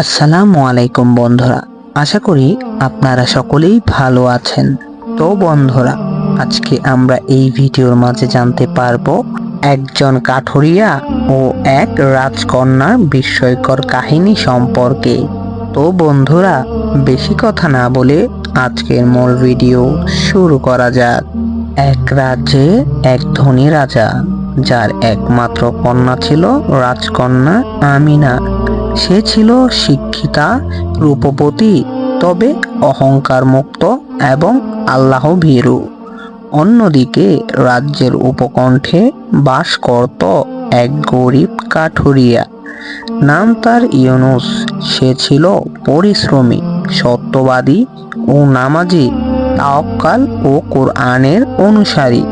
আসসালামু আলাইকুম বন্ধুরা, আশা করি আপনারা সকলেই ভালো আছেন। তো বন্ধুরা, আজকে আমরা এই ভিডিওর মাঝে জানতে পারব একজন কাঠুরিয়া ও এক রাজকন্যার বিস্ময়কর কাহিনী সম্পর্কে। তো বন্ধুরা, বেশি কথা না বলে আজকের মূল ভিডিও শুরু করা যাক। এক রাজ্যে এক ধনী রাজা, যার একমাত্র কন্যা ছিল রাজকন্যা আমিনা। সে ছিল শিক্ষিতা রূপবতী, তবে অহংকার মুক্ত এবং আল্লাহ ভীরু অন্যদিকে রাজ্যের উপকণ্ঠে বাস করত এক গরিব কাঠুরিয়া। নাম তার ইউনুস। সে ছিল পরিশ্রমী, সত্যবাদী ও নামাজি, তাওকাল ও কোরআনের অনুসারী।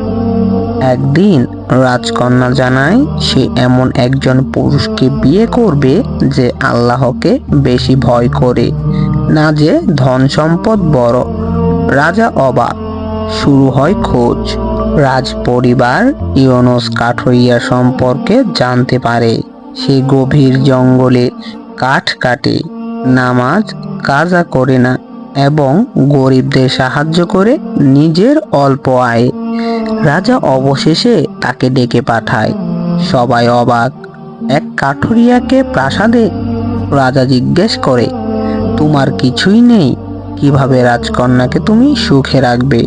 একদিন রাজকন্যা জানায়, সে এমন একজন পুরুষকে বিয়ে করবে যে আল্লাহকে বেশি ভয় করে। না যে ধন সম্পদ বড়। রাজা অবাক। শুরু হয় খোঁজ। রাজ পরিবার ইউনুস কাঠরিয়া সম্পর্কে জানতে পারে। সে গভীর জঙ্গলে কাঠ কাটে, নামাজ কাজা করে না এবং গরিবদের সাহায্য করে নিজের অল্প আয়ে। রাজা অবশেষে তাকে ডেকে পাঠায়। সবাই অবাক। এক কাঠুরিয়াকে প্রাসাদে রাজা জিজ্ঞেস করে, তোমার কিছুই নেই? কীভাবে রাজকন্যাকে তুমি সুখে রাখবে?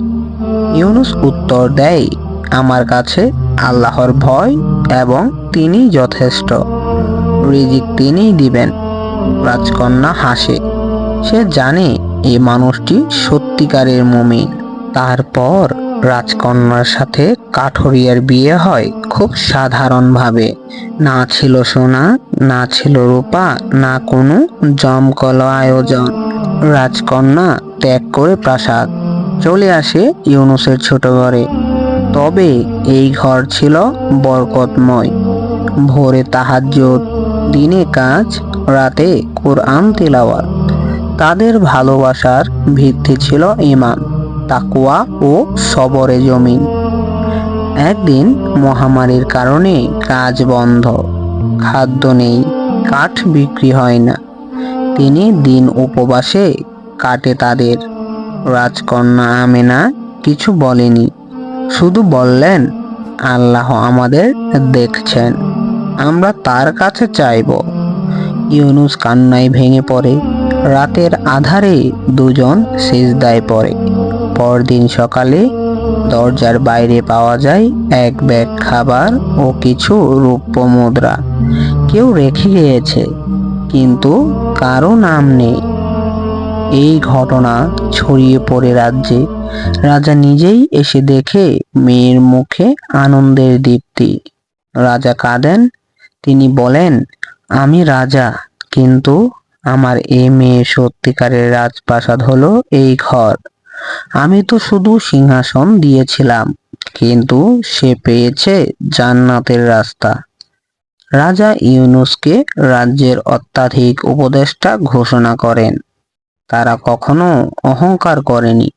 ইউনুস উত্তর দেয়, আমার কাছে আল্লাহর ভয় এবং তিনি যথেষ্ট। রিজিক তিনিই দিবেন। রাজকন্যা হাসে। সে জানে এই মানুষটি সত্যিকারের মুমিন। তারপর রাজকন্যার সাথে কাঠুরিয়ার বিয়ে হয় খুব সাধারণভাবে। না ছিল সোনা, না ছিল রূপা, না কোনো জমকল আয়োজন। রাজকন্যা ত্যাগ করে প্রাসাদ চলে আসে ইউনুসের ছোট ঘরে। তবে এই ঘর ছিল বরকতময়। ভোরে তাহাজ্জুদ, দিনে কাজ, রাতে কোরআন তিলাওয়াত। তাদের ভালোবাসার ভিত্তি ছিল ইমান তাকুয়া ও সবরে জমিন। একদিন মহামারীর কারণে কাজ বন্ধ, খাদ্য নেই, কাঠ বিক্রি হয় না। তিনি দিন উপবাসে কাটে তাদের। রাজকন্যা আমেনা কিছু বলেনি, শুধু বললেন, আল্লাহ আমাদের দেখছেন, আমরা তার কাছে চাইব। ইউনুস কান্নায় ভেঙে পড়ে, রাতের আধারে দুজন সেজদায় পড়ে। পরদিন সকালে দরজার বাইরে পাওয়া যায় এক ব্যাগ খাবার ও কিছু রূপ্য মুদ্রা। কেউ রেখে গিয়েছে, কিন্তু কারও নাম নেই। এই ঘটনা ছড়িয়ে পড়ে রাজ্যে। রাজা নিজেই এসে দেখে মেয়ের মুখে আনন্দের দীপ্তি। রাজা কাঁদেন। তিনি বলেন, আমি রাজা, কিন্তু আমার এই মেয়ে সত্যিকারের রাজপ্রাসাদ হলো এই ঘর। আমি তো শুধু সিংহাসন দিয়েছিলাম, কিন্তু সে পেয়েছে জান্নাতের রাস্তা। রাজা ইউনুসকে রাজ্যের অত্যাধিক উপদেষ্টা ঘোষণা করেন। তারা কখনো অহংকার করেনি,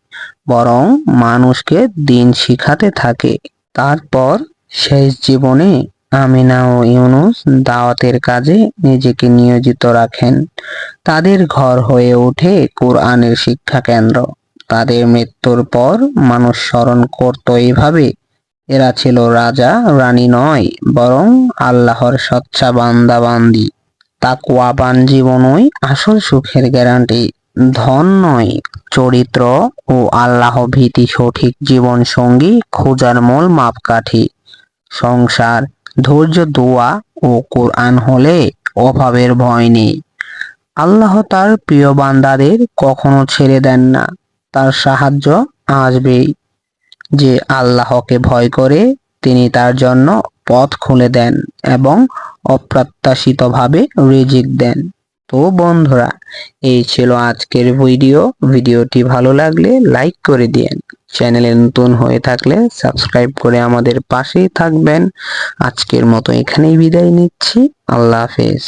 বরং মানুষকে দিন শিখাতে থাকে। তারপর শেষ জীবনে আমিনা ও ইউনুস দাওয়াতের কাজে নিজেকে নিয়োজিত রাখেন। তাদের ঘর হয়ে ওঠে কোরআনের শিক্ষা কেন্দ্র তাদের মৃত্যুর পর মানুষ স্মরণ করত এইভাবে, এরা ছিল রাজা, রানী নয়, বরং আল্লাহর সচ্চা বান্দা বান্দি তাকুয়াবান জীবনই আসল সুখের গ্যারান্টি। ধন নয়, চরিত্র ও আল্লাহ ভীতি সঠিক জীবন সঙ্গী খোঁজার মূল মাপকাঠি। সংসার, ধৈর্য, দোয়া ও কোরআন হলে অভাবের ভয় নেই। আল্লাহ তার প্রিয় বান্দাদের কখনো ছেড়ে দেন না। তার সাহায্য আসবেই। যে আল্লাহকে ভয় করে, তিনি তার জন্য পথ খুলে দেন এবং অপ্রত্যাশিতভাবে রিজিক দেন। তো বন্ধুরা, এই ছিল আজকের ভিডিও। ভিডিওটি ভালো লাগলে লাইক করে দিন চ্যানেলে নতুন হয়ে থাকলে সাবস্ক্রাইব করে আমাদের পাশেই থাকবেন। আজকের মতো এখানেই বিদায় নিচ্ছি। আল্লাহ হাফেজ।